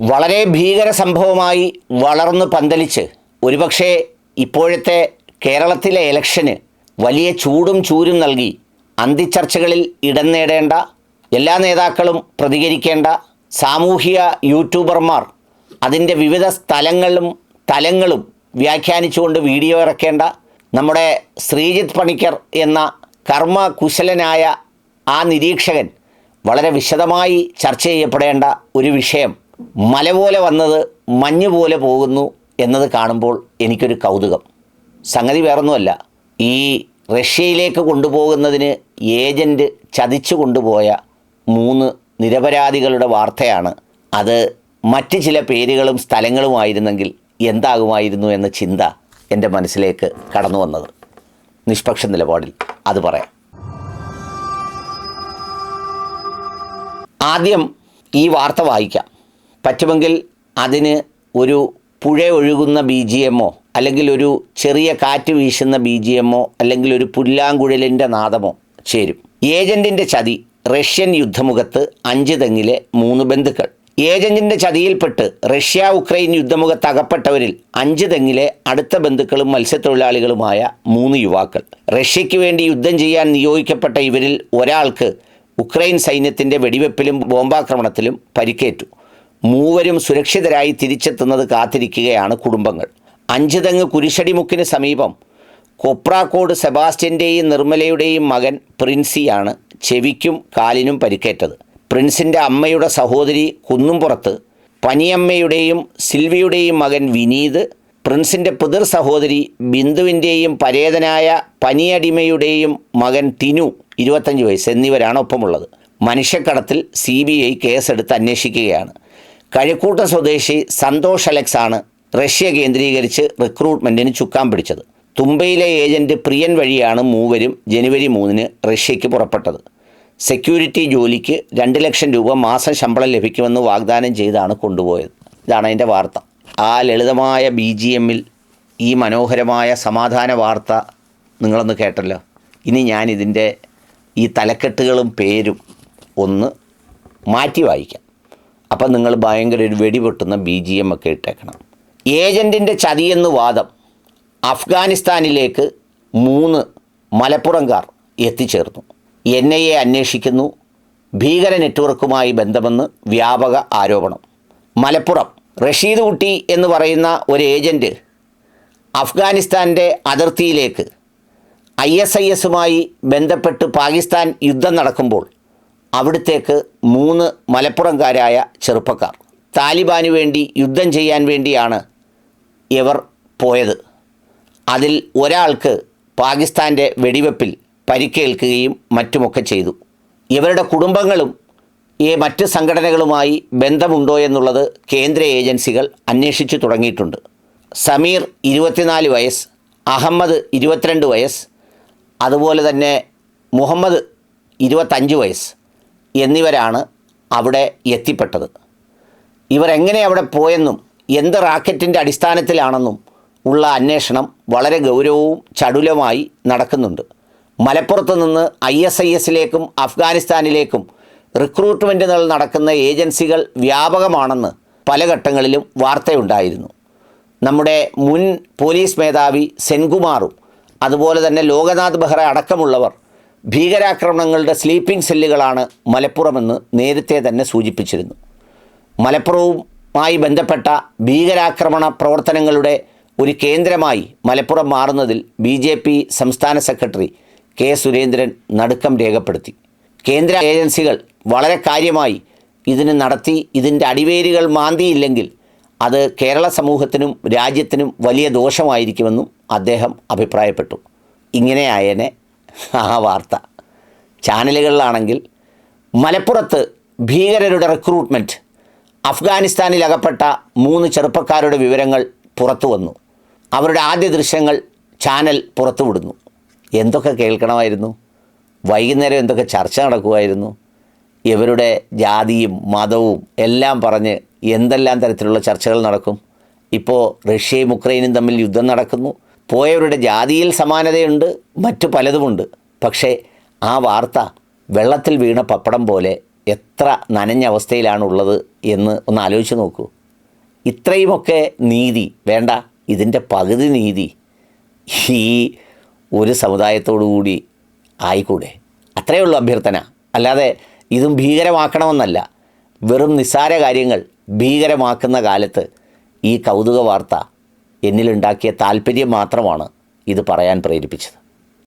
വളരെ ഭീകര സംഭവമായി വളർന്നു പന്തലിച്ച്. ഒരുപക്ഷെ ഇപ്പോഴത്തെ കേരളത്തിലെ ഇലക്ഷന് വലിയ ചൂടും ചൂരും നൽകി. അന്തിച്ചർച്ചകളിൽ ഇടം നേടേണ്ട എല്ലാ നേതാക്കളും പ്രതികരിക്കേണ്ട സാമൂഹിക യൂട്യൂബർമാർ അതിന്റെ വിവിധ സ്ഥലങ്ങളും തലങ്ങളും വ്യാഖ്യാനിച്ചുകൊണ്ട് വീഡിയോ ഇറക്കേണ്ട നമ്മുടെ ശ്രീജിത്ത് പണിക്കർ എന്ന കർമ്മകുശലനായ ആ നിരീക്ഷകൻ വളരെ വിശദമായി ചർച്ച ചെയ്യപ്പെടേണ്ട ഒരു വിഷയം മല പോലെ വന്നത് മഞ്ഞ് പോലെ പോകുന്നു എന്നത് കാണുമ്പോൾ എനിക്കൊരു കൗതുകം. സംഗതി വേറൊന്നുമല്ല. ഈ റഷ്യയിലേക്ക് കൊണ്ടുപോകുന്നതിന് ഏജന്റ് ചതിച്ചു കൊണ്ടുപോയ മൂന്ന് നിരപരാധികളുടെ വാർത്തയാണ്. അത് മറ്റ് ചില പേരുകളും സ്ഥലങ്ങളുമായിരുന്നെങ്കിൽ എന്താകുമായിരുന്നു എന്ന ചിന്ത എന്റെ മനസ്സിലേക്ക് കടന്നു വന്നത്. നിഷ്പക്ഷ നിലപാടിൽ അത് പറയാം. ആദ്യം ഈ വാർത്ത വായിക്കാം. പറ്റുമെങ്കിൽ അതിന് ഒരു പുഴ ഒഴുകുന്ന ബി ജി എമ്മോ അല്ലെങ്കിൽ ഒരു ചെറിയ കാറ്റ് വീശുന്ന ബി ജി എമ്മോ അല്ലെങ്കിൽ ഒരു പുല്ലാങ്കുഴലിന്റെ നാദമോ ചേരും. ഏജന്റിന്റെ ചതി റഷ്യൻ യുദ്ധമുഖത്ത് അഞ്ച് തെങ്ങിലെ മൂന്ന് ബന്ധുക്കൾ. ഏജന്റിന്റെ ചതിയിൽപ്പെട്ട് റഷ്യ ഉക്രൈൻ യുദ്ധമുഖത്ത് അകപ്പെട്ടവരിൽ അഞ്ച് തെങ്ങിലെ അടുത്ത ബന്ധുക്കളും മത്സ്യത്തൊഴിലാളികളുമായ മൂന്ന് യുവാക്കൾ. റഷ്യയ്ക്ക് വേണ്ടി യുദ്ധം ചെയ്യാൻ നിയോഗിക്കപ്പെട്ട ഇവരിൽ ഒരാൾക്ക് ഉക്രൈൻ സൈന്യത്തിന്റെ വെടിവെപ്പിലും ബോംബാക്രമണത്തിലും പരിക്കേറ്റു. മൂവരും സുരക്ഷിതരായി തിരിച്ചെത്തുന്നത് കാത്തിരിക്കുകയാണ് കുടുംബങ്ങൾ. അഞ്ചുതെങ്ങ് കുരിശടിമുക്കിന് സമീപം കൊപ്രാക്കോട് സെബാസ്റ്റ്യന്റെയും നിർമ്മലയുടെയും മകൻ പ്രിൻസിയാണ് ചെവിക്കും കാലിനും പരിക്കേറ്റത്. പ്രിൻസിന്റെ അമ്മയുടെ സഹോദരി കുന്നുംപുറത്ത് പനിയമ്മയുടെയും സിൽവിയുടെയും മകൻ വിനീത് പ്രിൻസിന്റെ പിതൃ സഹോദരി ബിന്ദുവിന്റെയും പരേതനായ പനിയടിമയുടെയും മകൻ ടിനു ഇരുപത്തഞ്ച് വയസ്സ് എന്നിവരാണ് ഒപ്പമുള്ളത്. മനുഷ്യക്കടത്തിൽ സി ബി ഐ കേസെടുത്ത് അന്വേഷിക്കുകയാണ്. കഴക്കൂട്ട സ്വദേശി സന്തോഷ് അലക്സ് ആണ് റഷ്യ കേന്ദ്രീകരിച്ച് റിക്രൂട്ട്മെന്റിന് ചുക്കാൻ പിടിച്ചത്. തുമ്പയിലെ ഏജന്റ് പ്രിയൻ വഴിയാണ് മൂവരും ജനുവരി മൂന്നിന് റഷ്യയ്ക്ക് പുറപ്പെട്ടത്. സെക്യൂരിറ്റി ജോലിക്ക് രണ്ട് ലക്ഷം രൂപ മാസം ശമ്പളം ലഭിക്കുമെന്ന് വാഗ്ദാനം ചെയ്താണ് കൊണ്ടുപോയത്. ഇതാണ് അതിന്റെ വാർത്ത. ആ ലളിതമായ ബി ജി എമ്മിൽ ഈ മനോഹരമായ സമാധാന വാർത്ത നിങ്ങളൊന്ന് കേട്ടല്ലോ. ഇനി ഞാനിതിന്റെ ഈ തലക്കെട്ടുകളും പേരും ഒന്ന് മാറ്റി വായിക്കാം. അപ്പം നിങ്ങൾ ഭയങ്കര ഒരു വെടിപൊട്ടുന്ന ബി ജി എം ഒക്കെ ഇട്ടേക്കണം. ഏജന്റിന്റെ ചതിയെന്ന് വാദം അഫ്ഗാനിസ്ഥാനിലേക്ക് മൂന്ന് മലപ്പുറംകാർ എത്തിച്ചേർന്നു. എൻ ഐ എ അന്വേഷിക്കുന്നു. ഭീകര നെറ്റ്വർക്കുമായി ബന്ധമെന്ന് വ്യാപക ആരോപണം. മലപ്പുറം റഷീദ് കുട്ടി എന്ന് പറയുന്ന ഒരു ഏജന്റ് അഫ്ഗാനിസ്ഥാന്റെ അതിർത്തിയിലേക്ക് ഐ എസ് ഐ എസുമായി ബന്ധപ്പെട്ട് പാകിസ്ഥാൻ യുദ്ധം നടക്കുമ്പോൾ അവിടത്തേക്ക് മൂന്ന് മലപ്പുറംകാരായ ചെറുപ്പക്കാർ. താലിബാന് വേണ്ടി യുദ്ധം ചെയ്യാൻ വേണ്ടിയാണ് ഇവർ പോയത്. അതിൽ ഒരാൾക്ക് പാകിസ്ഥാന്റെ വെടിവെപ്പിൽ പരിക്കേൽക്കുകയും മറ്റുമൊക്കെ ചെയ്തു. ഇവരുടെ കുടുംബങ്ങളും ഈ മറ്റ് സംഘടനകളുമായി ബന്ധമുണ്ടോ എന്നുള്ളത് കേന്ദ്ര ഏജൻസികൾ അന്വേഷിച്ചു തുടങ്ങിയിട്ടുണ്ട്. സമീർ ഇരുപത്തിനാല് വയസ്സ് അഹമ്മദ് ഇരുപത്തിരണ്ട് വയസ്സ് അതുപോലെ തന്നെ മുഹമ്മദ് ഇരുപത്തഞ്ച് വയസ്സ്. എന്നിവരാണ് അവിടെ എത്തിപ്പെട്ടത്. ഇവർ എങ്ങനെ അവിടെ പോയെന്നും എന്ത് റാക്കറ്റിന്റെ അടിസ്ഥാനത്തിലാണെന്നും ഉള്ള അന്വേഷണം വളരെ ഗൗരവവും ചടുലമായി നടക്കുന്നുണ്ട്. മലപ്പുറത്ത് നിന്ന് ഐ എസ് ഐ എസിലേക്കും അഫ്ഗാനിസ്ഥാനിലേക്കും റിക്രൂട്ട്മെന്റുകൾ നടക്കുന്ന ഏജൻസികൾ വ്യാപകമാണെന്ന് പല ഘട്ടങ്ങളിലും വാർത്തയുണ്ടായിരുന്നു. നമ്മുടെ മുൻ പോലീസ് മേധാവി സെൻകുമാറും അതുപോലെ തന്നെ ലോകനാഥ് ബെഹ്റ അടക്കമുള്ളവർ ഭീകരാക്രമണങ്ങളുടെ സ്ലീപ്പിംഗ് സെല്ലുകളാണ് മലപ്പുറമെന്ന് നേരത്തെ തന്നെ സൂചിപ്പിച്ചിരുന്നു. മലപ്പുറവുമായി ബന്ധപ്പെട്ട ഭീകരാക്രമണ പ്രവർത്തനങ്ങളുടെ ഒരു കേന്ദ്രമായി മലപ്പുറം മാറുന്നതിൽ ബി ജെ പി സംസ്ഥാന സെക്രട്ടറി കെ സുരേന്ദ്രൻ നടുക്കം രേഖപ്പെടുത്തി. കേന്ദ്ര ഏജൻസികൾ വളരെ കാര്യമായി ഇതിന് നടത്തി ഇതിന്റെ അടിവേരുകൾ മാന്തിയില്ലെങ്കിൽ അത് കേരള സമൂഹത്തിനും രാജ്യത്തിനും വലിയ ദോഷമായിരിക്കുമെന്നും അദ്ദേഹം അഭിപ്രായപ്പെട്ടു. ഇങ്ങനെയായനെ ആ വാർത്ത. ചാനലുകളിലാണെങ്കിൽ മലപ്പുറത്ത് ഭീകരരുടെ റിക്രൂട്ട്മെന്റ് അഫ്ഗാനിസ്ഥാനിൽ അകപ്പെട്ട മൂന്ന് ചെറുപ്പക്കാരുടെ വിവരങ്ങൾ പുറത്തു വന്നു. അവരുടെ ആദ്യ ദൃശ്യങ്ങൾ ചാനൽ പുറത്തുവിടുന്നു എന്തൊക്കെ കേൾക്കണമായിരുന്നു? വൈകുന്നേരം എന്തൊക്കെ ചർച്ച നടക്കുമായിരുന്നു? ഇവരുടെ ജാതിയും മതവും എല്ലാം പറഞ്ഞ് എന്തെല്ലാം തരത്തിലുള്ള ചർച്ചകൾ നടക്കും? ഇപ്പോൾ റഷ്യയും ഉക്രൈനും തമ്മിൽ യുദ്ധം നടക്കുന്നു. പോയവരുടെ ജാതിയിൽ സമാനതയുണ്ട് മറ്റു പലതുമുണ്ട്. പക്ഷേ ആ വാർത്ത വെള്ളത്തിൽ വീണ പപ്പടം പോലെ എത്ര നനഞ്ഞ അവസ്ഥയിലാണുള്ളത് എന്ന് ഒന്ന് ആലോചിച്ച് നോക്കൂ. ഇത്രയുമൊക്കെ നീതി വേണ്ട ഇതിന്റെ പകുതി നീതി ഈ ഒരു സമുദായത്തോടു കൂടി ആയിക്കൂടെ? അത്രയേ ഉള്ളൂ അഭ്യർത്ഥന. അല്ലാതെ ഇതും ഭീകരമാക്കണമെന്നല്ല. വെറും നിസ്സാര കാര്യങ്ങൾ ഭീകരമാക്കുന്ന കാലത്ത് ഈ കൗതുക വാർത്ത എന്നിലുണ്ടാക്കിയ താല്പര്യം മാത്രമാണ് ഇത് പറയാൻ പ്രേരിപ്പിച്ചത്.